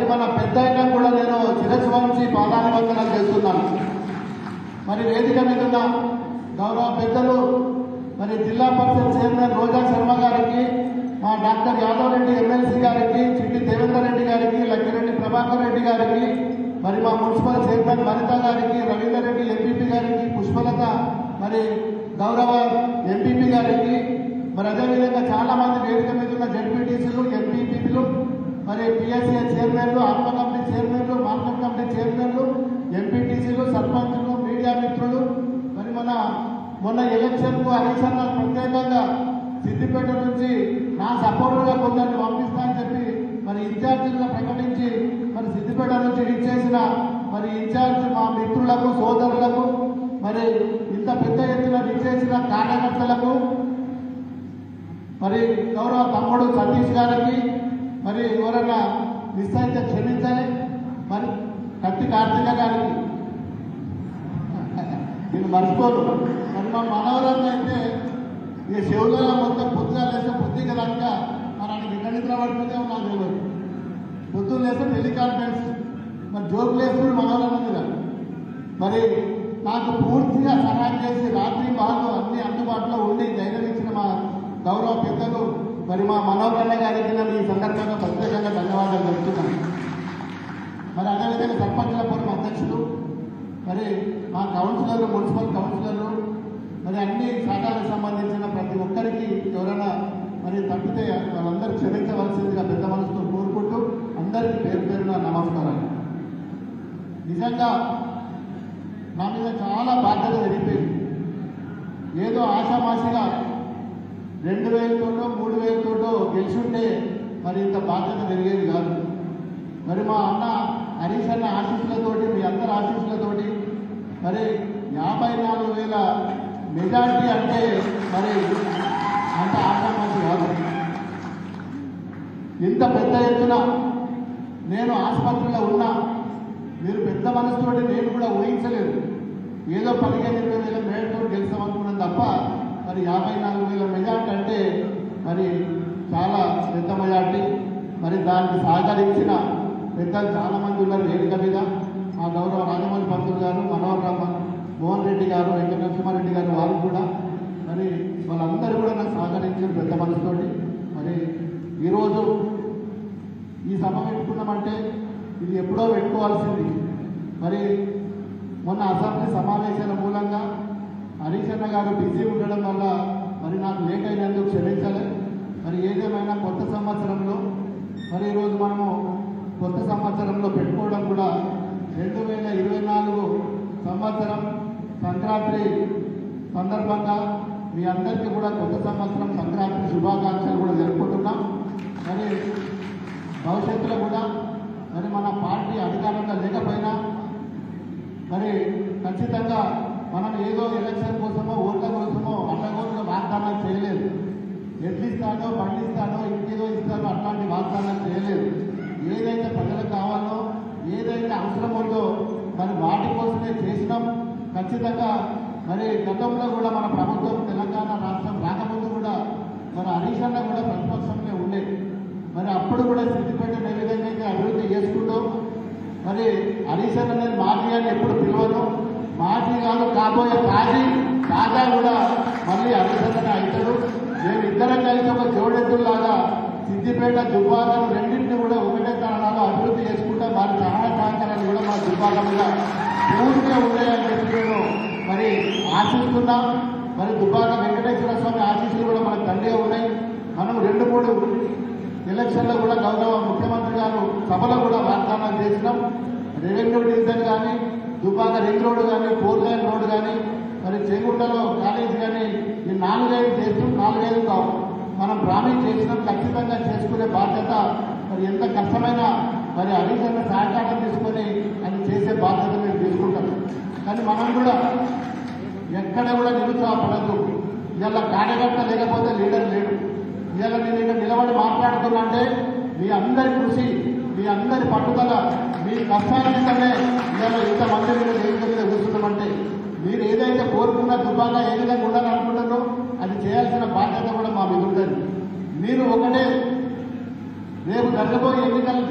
మరి మన పెద్ద అయినా కూడా నేను శిరస్సు వంచి పాదాభివందనం చేస్తున్నాను. మరి వేదిక మీద ఉన్న గౌరవ పెద్దలు మరి జిల్లా పరిషత్ చైర్మన్ రోజా శర్మ గారికి మా డాక్టర్ యాదవ్ రెడ్డి ఎమ్మెల్సీ గారికి చిట్టి దేవేందర్ రెడ్డి గారికి లక్కిరెడ్డి ప్రభాకర్ రెడ్డి గారికి మరి మా మున్సిపల్ చైర్మన్ వనిత గారికి రవీందర్ రెడ్డి ఎంపీపీ గారికి పుష్పలత మరి గౌరవ ఎంపీపీ గారికి మరి అదేవిధంగా చాలా మంది వేదిక మీద ఉన్న జడ్పీటీసీలు మరి పిఎస్సీ చైర్మన్లు ఆత్మ కమిటీ చైర్మన్లు మార్కెట్ కమిటీ చైర్మన్లు ఎంపీటీసీలు సర్పంచులు మీడియా మిత్రులు మరి మన మొన్న ఎలక్షన్కు హరీష్ అన్న ప్రత్యేకంగా సిద్దిపేట నుంచి నా సపోర్టుగా కొందరిని పంపిస్తా అని చెప్పి మరి ఇన్ఛార్జీలుగా ప్రకటించి మరి సిద్దిపేట నుంచి ఇచ్చేసిన మరి ఇన్ఛార్జ్ మా మిత్రులకు సోదరులకు మరి ఇంత పెద్ద ఎత్తున ఇచ్చేసిన కార్యకర్తలకు మరి గౌరవ తమ్ముడు సతీష్ గారికి మరి ఎవరైనా మిస్ అయితే క్షమించాలి? మరి కత్తి కార్తీక గారికి. నేను మర్చిపోను. మరి మా మనవరాన్ని అయితే ఈ చెవులలో మొత్తం పొద్దుగా లేస్తే పొద్దుగా కనుక మరి ఆయన ఎక్కడి నిద్ర పడుతుందే నాకు తెలియదు పొద్దున్న లేస్తే టెలికాన్ఫరెన్స్. మరి జోక్ వేసుకుని మనవరాన్ని మీద మరి నాకు పూర్తిగా సహాయం చేసి రాత్రి బాగా అన్ని అందుబాటులో ఉండి ధైర్యం ఇచ్చిన మా గౌరవ పెద్దలు మరి మా మనోహరణ గారికి నేను ఈ సందర్భంగా ప్రత్యేకంగా ధన్యవాదాలు తెలుపుతున్నాను. మరి అదేవిధంగా సర్పంచుల పూర్వ అధ్యక్షులు మరి మా కౌన్సిలర్లు మున్సిపల్ కౌన్సిలర్లు మరి అన్ని శాఖలకు సంబంధించిన ప్రతి ఒక్కరికి ఎవరైనా మరి తప్పితే వాళ్ళందరూ క్షమించవలసిందిగా పెద్ద మనసుతో కోరుకుంటూ అందరికీ పేరు పేరున నమస్కారాలు. నిజంగా నా మీద చాలా బాధ్యత పెరిగిపోయింది ఏదో ఆశామాసిగా రెండు వేలతోటో మూడు మరి ఇంత బాధ్యత పెరిగేది కాదు. మరి మా అన్న హరీష్ అన్న ఆశీస్సులతోటి మీ అందరి ఆశీస్సులతోటి మరి యాభై నాలుగు వేల మెజార్టీ అంటే మరి అంత ఆశామాషి కాదు. ఇంత పెద్ద ఎత్తున నేను ఆసుపత్రిలో ఉన్నా మీరు పెద్ద మనసుతోటి నేను కూడా ఊహించలేదు. ఏదో పదిహేను ఇరవై వేల మేడతో గెలుస్తామనుకున్నాను తప్ప మరి యాభై నాలుగు వేల మెజార్టీ అంటే మరి చాలా పెద్ద మెజార్టీ మరి దానికి సహకరించిన పెద్దలు చాలా మంది ఉన్నారు వేదిక మీద. మా గౌరవ రాజమౌళి పంతులు గారు మనోహర్ రామ మోహన్ రెడ్డి గారు వెంకట నరసింహారెడ్డి గారు వాళ్ళు కూడా. మరి వాళ్ళందరూ కూడా నాకు సహకరించిన పెద్ద మనసుతోటి. మరి ఈరోజు ఈ సభ పెట్టుకున్నామంటే ఇది ఎప్పుడో పెట్టుకోవాల్సింది. మరి మొన్న అసెంబ్లీ సమావేశాల మూలంగా హరీష్ గారు బిజీ ఉండడం వల్ల మరి నాకు లేట్ అయినందుకు క్షమించాలి. మరి ఏదేమైనా కొత్త సంవత్సరంలో మరి ఈరోజు మనము కొత్త సంవత్సరంలో పెట్టుకోవడం కూడా రెండు వేల ఇరవై నాలుగు సంవత్సరం సంక్రాంతి సందర్భంగా మీ అందరికీ కూడా కొత్త సంవత్సరం సంక్రాంతి శుభాకాంక్షలు కూడా జరుపుకుంటున్నాం. మరి భవిష్యత్తులో కూడా మరి మన పార్టీ అధికారంలో లేకపోయినా మరి ఖచ్చితంగా మనం ఏదో ఎలక్షన్ కోసమో ఓట్ల కోసమో అడ్డగోలుగా వాగ్దానాలు చేయలేదు. ఎట్లు ఇస్తానో బండి ఇస్తాడో ఇస్తానో అట్లాంటి వాగ్దానాలు చేయలేదు. ఏదైతే ప్రజలకు కావాలో ఏదైతే అవసరం ఉందో మరి వాటి కోసమే చేసినాం. ఖచ్చితంగా మరి గతంలో కూడా మన ప్రభుత్వం తెలంగాణ రాష్ట్రం రాకముందు కూడా మన హరీష్ అన్న కూడా ప్రతిపక్షంలో ఉండేది మరి అప్పుడు కూడా సిద్దిపేట ఏ విధంగా అయితే అభివృద్ధి చేసుకుంటూ మరి హరీష్ అన్న నేను మాజీ అని ఎప్పుడు పిలవను. మాజీ కాదు కాబోయే కాజీ కాజా కూడా మళ్ళీ హరీష్ సిద్దిపేట దుబ్బాకం రెండింటిని కూడా ఒకటే తరణాలు అభివృద్ధి చేసుకుంటే వారి సహాయ సహకారాలు కూడా మా దుబ్బాక మీద పూర్తిగా ఉన్నాయని చెప్పి నేను మరి ఆశిస్తున్నాం. మరి దుబ్బాక వెంకటేశ్వర స్వామి ఆశీస్సులు కూడా మన తండ్రి ఉన్నాయి. మనం రెండు మూడు ఎలక్షన్లో కూడా గౌరవ ముఖ్యమంత్రి గారు సభలో కూడా వాగ్దానం చేసినాం. రెవెన్యూ డివిజన్ కానీ దుబ్బాక రింగ్ రోడ్డు కానీ ఫోర్ లైన్ రోడ్డు కానీ మరి చేగుంటలో కాలేజ్ కానీ ఈ నాలుగైదు చేస్తూ నాలుగైదు కావు. మనం ప్రామిస్ చేసినాం ఖచ్చితంగా చేసుకునే బాధ్యత మరి ఎంత కష్టమైన మరి అధికంగా సహకారం తీసుకొని అది చేసే బాధ్యత మేము తీసుకుంటాం. కానీ మనం కూడా ఎక్కడ కూడా నిరుత్సాహపడద్దు. ఇవాళ కార్యకర్త లేకపోతే లీడర్ లేడు. ఇవాళ నేను ఇక్కడ నిలబడి మాట్లాడుతున్నా అంటే మీ అందరి కృషి మీ అందరి పట్టుదల మీ కష్టానికనే ఇవాళ ఇంతమంది మీరు వేదిక మీద కూర్చున్నామంటే మీరు ఏదైతే కోరుకున్న దుబాగా ఏ విధంగా ఉండాలనుకుంటారో చేయాల్సిన బాధ్యత కూడా మా మీద ఉంటుంది మీరు ఒకటే రేపు జరగబోయే ఎన్నికలు